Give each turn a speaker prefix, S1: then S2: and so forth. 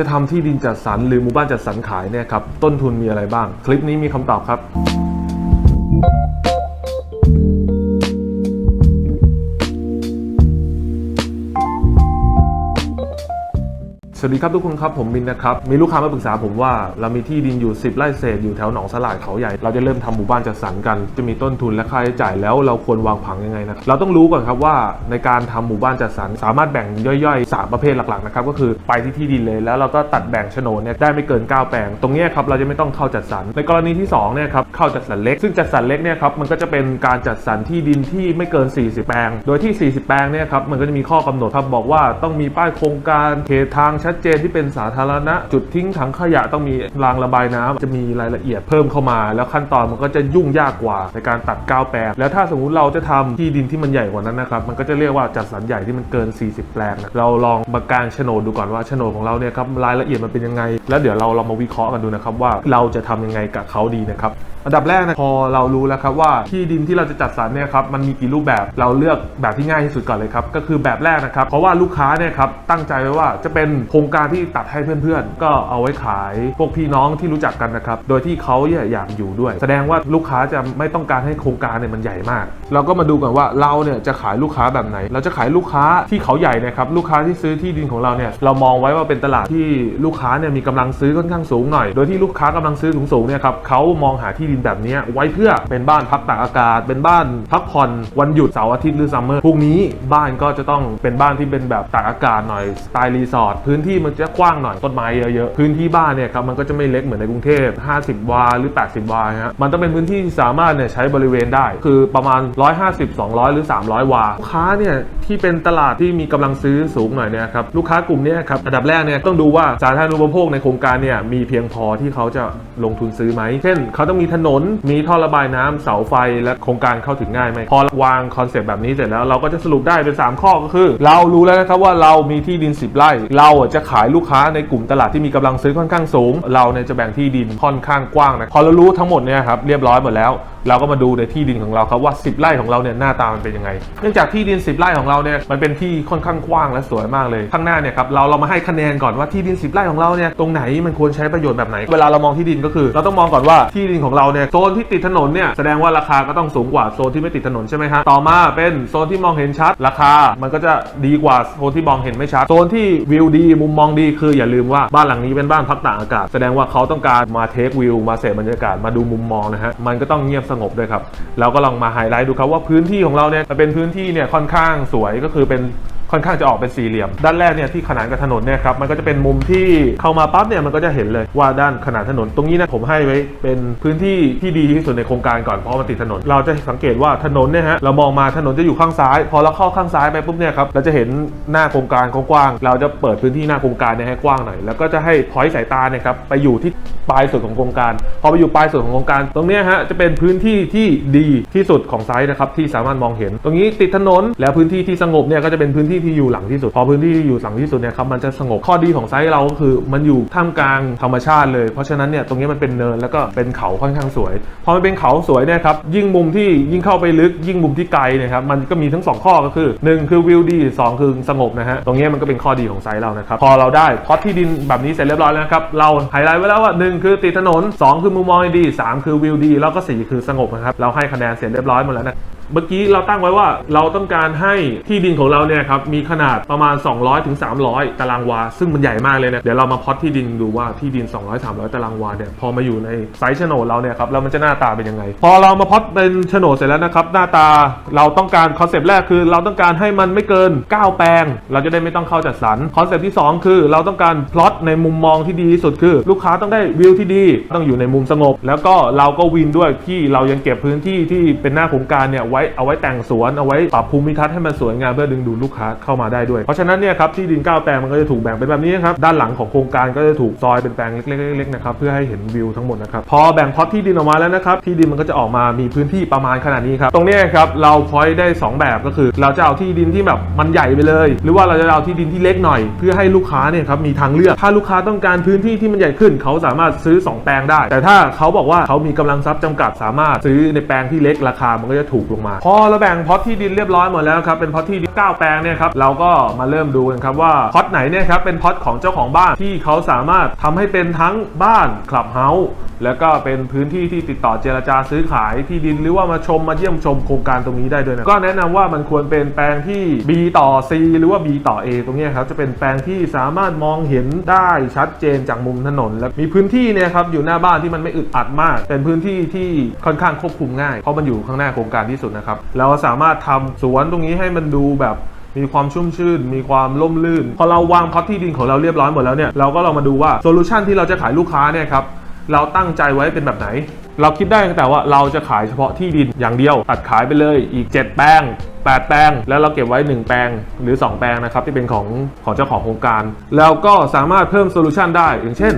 S1: จะทำที่ดินจัดสรรหรือหมู่บ้านจัดสรรขายเนี่ยครับต้นทุนมีอะไรบ้าง คลิปนี้มีคำตอบครับ สวัสดีครับทุกคนครับผมมินนะครับ มีลูกค้ามาปรึกษาผมว่า เรามีที่ดินอยู่ 10ไร่เศษอยู่แถวหนองสลาดเขาใหญ่ เราจะเริ่มทำหมู่บ้านจัดสรรกัน จะมีต้นทุนและค่าใช้จ่ายแล้วเราควรวางผังยังไงนะครับเราต้องรู้ก่อนครับว่าในการทำหมู่บ้านจัดสรรสามารถแบ่งย่อยๆ 3 ประเภทหลักๆนะครับก็คือไปที่ที่ดินเลยแล้วเราก็ตัดแบ่งโฉนดเนี่ยได้ไม่เกิน 9 แปลง ตรงนี้ครับเราจะไม่ต้องเข้าจัดสรรในกรณีที่2เนี่ยครับเข้าจัดสรรเล็ก ซึ่งจัดสรรเล็กเนี่ยครับมันก็จะเป็นการจัดสรรที่ดินที่ไม่เกิน 40 แปลง โดยที่ 40 แปลงเนี่ยครับมันก็จะมีข้อกำหนดครับบอกว่าต้องมีป้ายโครงการเขตทางชััดเจนที่เป็นสาธารณะ จุดทิ้งถังขยะต้องมีรางระบายน้ำจะมีรายละเอียดเพิ่มเข้ามา แล้วขั้นตอนมันก็จะยุ่งยากกว่าในการตัด9แปลงแล้วถ้าสมมติเราจะทำที่ดินที่มันใหญ่กว่านั้นนะครับมันก็จะเรียกว่าจัดสรรใหญ่ที่มันเกิน 40 แปลงนะเราลองมากางโฉนดดูก่อนว่าโฉนดของเราเนี่ยครับรายละเอียดมันเป็นยังไง แล้วเดี๋ยวเราลองมาวิเคราะห์กันดูนะครับว่าเราจะทำยังไงกับเขาดีนะครับอันดับแรกนะพอเรารู้แล้วครับว่าที่ดินที่เราจะจัดสรรเนี่ยครับมันมีกี่รูปแบบเราเลือกแบบที่ง่ายที่สุดก่อนเลยครับก็คือแบบแรกนะครับเพราะว่าลูกค้าเนี่ยครับตั้งใจไว้ว่าจะเป็นโครงการที่ตัดให้เพื่อนๆ ก็เอาไว้ขายพวกพี่น้องที่รู้จักกันนะครับ โดยที่เขาอยากอยู่ด้วย แสดงว่าลูกค้าจะไม่ต้องการให้โครงการเนี่ยมันใหญ่มาก เราก็มาดูกันว่าเราเนี่ยจะขายลูกค้าแบบไหน เราจะขายลูกค้าที่เขาใหญ่เนะครับ ลูกค้าที่ซื้อที่ดินของเราเนี่ยเรามองไว้ว่าเป็นตลาดที่ลูกค้าเนี่ยมีกำลังซื้อค่อนข้างสูงหน่อย โดยที่ลูกค้ากำลังซื้อสูงๆเนี่ยครับเขามองหาที่ดินแบบนี้ไว้เพื่อเป็นบ้านพักตากอากาศ เป็นบ้านพักผ่อนวันหยุดเสาร์อาทิตย์หรือซัมเมอร์พรุ่งนี้บ้านก็จะต้องเป็นบ้านที่เป็นแบบตากอากาศหน่อยสไตล์รีสอร์ทพื้นที่มันจะกว้างหน่อยต้นไม้เยอะๆพื้นที่บ้านเนี่ยครับมันก็จะไม่เล็กเหมือนในกรุงเทพ 50 วาหรือ 80 วาฮะมันต้องเป็นพื้นที่สามารถเนี่ยใช้บริเวณได้ คือประมาณ 150 200 หรือ 300 วาลูกค้าเนี่ยที่เป็นตลาดที่มีกำลังซื้อสูงหน่อยเนี่ยครับลูกค้ากลุ่มเนี้ครับอันดับแรกเนี่ยต้องดูว่าสาธารณูปโภคในโครงการเนี่ยมีเพียงพอที่เขาจะลงทุนซื้อไหมเช่น เขาต้องมีถนนมีท่อระบายน้ำเสาไฟและโครงการเข้าถึงง่ายไหมพอวางคอนเซปต์แบบนี้เสร็จแล้วเราก็จะสรุปได้เป็น 3 ข้อก็คือ เรารู้แล้วนะครับว่าเรามีที่ดิน 10 ไร่ เราอะจะขายลูกค้าในกลุ่มตลาดที่มีกำลังซื้อค่อนข้างสูง เราเนี่ยจะแบ่งที่ดินค่อนข้างกว้างนะพอเรารู้ทั้งหมดเนี่ยครับเรียบร้อยหมดแล้ว เราก็มาดูในที่ดินของเราครับว่า 10 ไร่ของเราเนี่ยหน้าตามันเป็นยังไง เนื่องจากที่ดิน 10 ไร่ของเราเนี่ยมันเป็นที่ค่อนข้างกว้างและสวยมากเลย ข้างหน้าเนี่ยครับเราเรามาให้คะแนนก่อนว่าที่ดิน 10 ไร่ของเราเนี่ยตรงไหนมันควรใช้ประโยชน์แบบไหน เวลาเรามองที่ดินก็คือ เราต้องมองก่อนว่าที่ดินของเราเนี่ยโซนที่ติดถนนเนี่ยแสดงว่าราคาก็ต้องสูงกว่าโซนที่ไม่ติดถนนใช่ไหมฮะต่อมาเป็นโซนที่มองเห็นชัดราคา มันก็จะดีกว่าโซนที่มองเห็นไม่ชัดโซนที่วิวดีมุมมองดีคืออย่าลืมว่าบ้านหลังนี้เป็นบ้านพักตากอากาศ แสดงว่าเขาต้องการมาเทควิวมาเสพบรรยากาศมาดูมุมมองนะฮะมันก็ต้องเงียบสงบด้วยครับเราก็ลองมาไฮไลท์ดูครับว่าพื้นที่ของเราเนี่ยเป็นพื้นที่เนี่ยค่อนข้างสวยก็คือเป็น ค่อนข้างจะออกเป็นสี่เหลี่ยม ด้านแรกเนี่ยที่ขนานกับถนนเนี่ยครับมันก็จะเป็นมุมที่เข้ามาปั๊บเนี่ยมันก็จะเห็นเลยว่าด้านขนานถนนตรงนี้นะผมให้ไว้เป็นพื้นที่ที่ดีที่สุดในโครงการก่อนเพราะมันติดถนน เราจะสังเกตว่าถนนเนี่ยฮะเรามองมาถนนจะอยู่ข้างซ้าย พอเราเข้าข้างซ้ายไปปุ๊บเนี่ยครับเราจะเห็นหน้าโครงการกว้างๆเราจะเปิดพื้นที่หน้าโครงการเนี่ยให้กว้างหน่อยแล้วก็จะให้พอยสายตาเนี่ยครับไปอยู่ที่ปลายสุดของโครงการ พอไปอยู่ปลายสุดของโครงการ ตรงนี้ฮะจะเป็นพื้นที่ที่ดีที่สุดของไซต์นะครับที่สามารถมองเห็น ตรงนี้ติดถนนแล้วพื้นที่ที่สงบเนี่ยก็จะเป็นพื้นที่ที่อยู่หลังที่สุด พอพื้นที่ที่อยู่หลังที่สุดเนี่ยครับมันจะสงบข้อดีของไซต์เราก็คือ มันอยู่ท่ามกลางธรรมชาติเลย เพราะฉะนั้นเนี่ยตรงนี้มันเป็นเนินแล้วก็เป็นเขาค่อนข้างสวยพอมันเป็นเขาสวยเนี่ยครับยิ่งมุมที่ยิ่งเข้าไปลึกยิ่งมุมที่ไกลเนี่ยครับมันก็มีทั้งสองข้อก็คือหนึ่งคือวิวดีสองคือสงบนะฮะตรงนี้มันก็เป็นข้อดีของไซต์เรานะครับพอเราได้พอที่ดินแบบนี้เสร็จเรียบร้อยแล้วครับเราไฮไลท์ไว้แล้วว่าหนึ่งคือติดถนนสองคือมุมมองดีสามคือวิวดี แล้วก็สี่คือสงบนะครับเราให้คะแนนเสร็จเรียบร้อยหมดแล้วนะ เมื่อกี้เราตั้งไว้ว่าเราต้องการให้ที่ดินของเราเนี่ยครับมีขนาดประมาณ 200ถึง300ตารางวา ซึ่งมันใหญ่มากเลยนะเดี๋ยวเรามาพอตที่ดินดูว่าที่ดิน 200 300 ตารางวาเนี่ยพอมาอยู่ในไซส์โฉนดเราเนี่ยครับแล้วมันจะหน้าตาเป็นยังไง พอเรามาพอตเป็นโฉนดเสร็จแล้วนะครับหน้าตาเราต้องการคอนเซปต์แรกคือ เราต้องการให้มันไม่เกิน 9 แปลง เราจะได้ไม่ต้องเข้าจัดสรรคอนเซปต์ที่ 2 คือ เราต้องการพลอตในมุมมองที่ดีที่สุดคือ ลูกค้าต้องได้วิวที่ดี ต้องอยู่ในมุมสงบ แล้วก็เราก็วินด้วยที่เรายังเก็บพื้นที่ที่เป็นหน้าโครงการเนี่ยไว้เอาไว้แต่งสวนเอาไว้ปรับภูมิทัศน์ให้มันสวยงามเพื่อดึงดูดลูกค้าเข้ามาได้ด้วย เพราะฉะนั้นเนี่ยครับที่ดิน 9 แปลงมันก็จะถูกแบ่งเป็นแบบนี้นครับด้านหลังของโครงการก็จะถูกซอยเป็นแปลงเล็กๆๆนะครับเพื่อให้เห็นวิวทั้งหมดนะครับพอแบ่งพอตที่ดินออกมาแล้วนะครับที่ดินมันก็จะออกมามีพื้นที่ประมาณขนาดนี้ครับตรงนี้ครับเราพอยได้สองแบบก็คือ เราจะเอาที่ดินที่แบบมันใหญ่ไปเลย หรือว่าเราจะเอาที่ดินที่เล็กหน่อย เพื่อให้ลูกค้าเนี่ยครับมีทางเลือกถ้าลูกค้าต้องการพื้นที่ที่มันใหญ่ขึ้น เขาสามารถซื้อ 2 แปลงได้ แต่ถ้าเขาบอกว่าเขามีกำลังทรัพย์จำกัดสามารถซื้อในแปลงที่เล็กราคามันก็จะถูกลงมามาพอเราแบ่งพอตที่ดินเรียบร้อยหมดแล้วครับเป็นพอตที่ดิน9แปลงเนี่ยครับเราก็มาเริ่มดูกันครับว่าพอตไหนเนี่ยครับเป็นพอตของเจ้าของบ้านที่เขาสามารถทำให้เป็นทั้งบ้านคลับเฮาส์แล้วก็เป็นพื้นที่ที่ติดต่อเจรจาซื้อขายที่ดินหรือว่ามาชมมาเยี่ยมชมโครงการตรงนี้ได้ด้วยนะก็แนะนำว่ามันควรเป็นแปลงที่ B ต่อ C หรือว่า B ต่อ A ตรงนี้ครับจะเป็นแปลงที่สามารถมองเห็นได้ชัดเจนจากมุมถนน และมีพื้นที่เนี่ยครับอยู่หน้าบ้านที่มันไม่อึดอัดมาก เป็นพื้นที่ที่ค่อนข้างควบคุมง่ายเพราะมันอยู่ข้างหน้าโครงการที่สุดนะครับ เราสามารถทำสวนตรงนี้ให้มันดูแบบมีความชุ่มชื่น มีความล่มลื่น พอเราวางพล็อที่ดินของเราเรียบร้อยหมดแล้วเนี่ย เราก็ลองมาดูว่าโซลูชันที่เราจะขายลูกค้าเนี่ยครับ เราตั้งใจไว้เป็นแบบไหน เราคิดได้ตั้งแต่ว่าเราจะขายเฉพาะที่ดินอย่างเดียว ตัดขายไปเลยอีก 7 แปลง 8 แปลง แล้วเราเก็บไว้ 1 แปลงหรือ 2 แปลงนะครับที่เป็นของของเจ้าของโครงการ แล้วก็สามารถเพิ่มโซลูชันได้อย่างเช่น